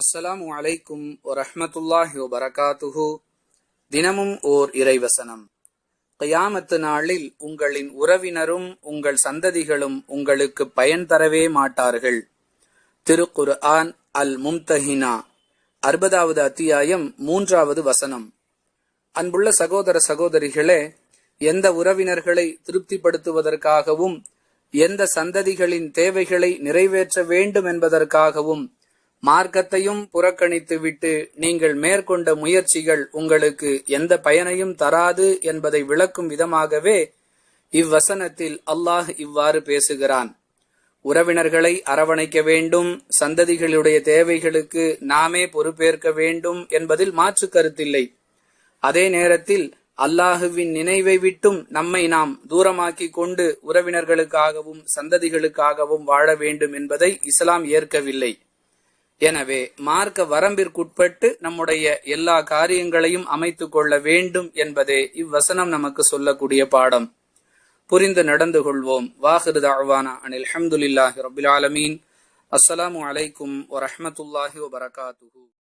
அஸ்ஸலாம் வலைக்கும் வரஹ்மத்துல்லாஹி வபரகாத்துஹு. தினமும் ஓர் இறைவசனம். கயாமத்து நாளில் உங்களின் உறவினரும் உங்கள் சந்ததிகளும் உங்களுக்கு பயன் தரவே மாட்டார்கள். திருக்குரு ஆன் அல் மும்தஹினா அறுபதாவது அத்தியாயம் மூன்றாவது வசனம். அன்புள்ள சகோதர சகோதரிகளே எந்த உறவினர்களை திருப்திப்படுத்துவதற்காகவும் எந்த சந்ததிகளின் தேவைகளை நிறைவேற்ற வேண்டும் என்பதற்காகவும் மார்க்கத்தையும் புறக்கணித்துவிட்டு நீங்கள் மேற்கொண்ட முயற்சிகள் உங்களுக்கு எந்த பயனையும் தராது என்பதை விளக்கும் விதமாகவே இவ்வசனத்தில் அல்லாஹ் இவ்வாறு பேசுகிறான். உறவினர்களை அரவணைக்க வேண்டும் சந்ததிகளுடைய தேவைகளுக்கு நாமே பொறுப்பேற்க வேண்டும் என்பதில் மாற்று கருத்தில்லை. அதே நேரத்தில் அல்லாஹுவின் நினைவை விட்டும் நம்மை நாம் தூரமாக்கி கொண்டு உறவினர்களுக்காகவும் சந்ததிகளுக்காகவும் வாழ வேண்டும் என்பதை இஸ்லாம் ஏற்கவில்லை. எனவே மார்க்க வரம்பிற்குட்பட்டு நம்முடைய எல்லா காரியங்களையும் அமைத்துக் கொள்ள வேண்டும் என்பதே இவ்வசனம் நமக்கு சொல்லக்கூடிய பாடம். புரிந்து நடந்து கொள்வோம். வாஹிரு தாழ்வானா அனில் அஹமதுல்லாஹி ரபுல் ஆலமீன். அஸ்ஸலாமு அலைக்கும் வரஹமத்துல்லாஹி வபரகாத்துஹூ.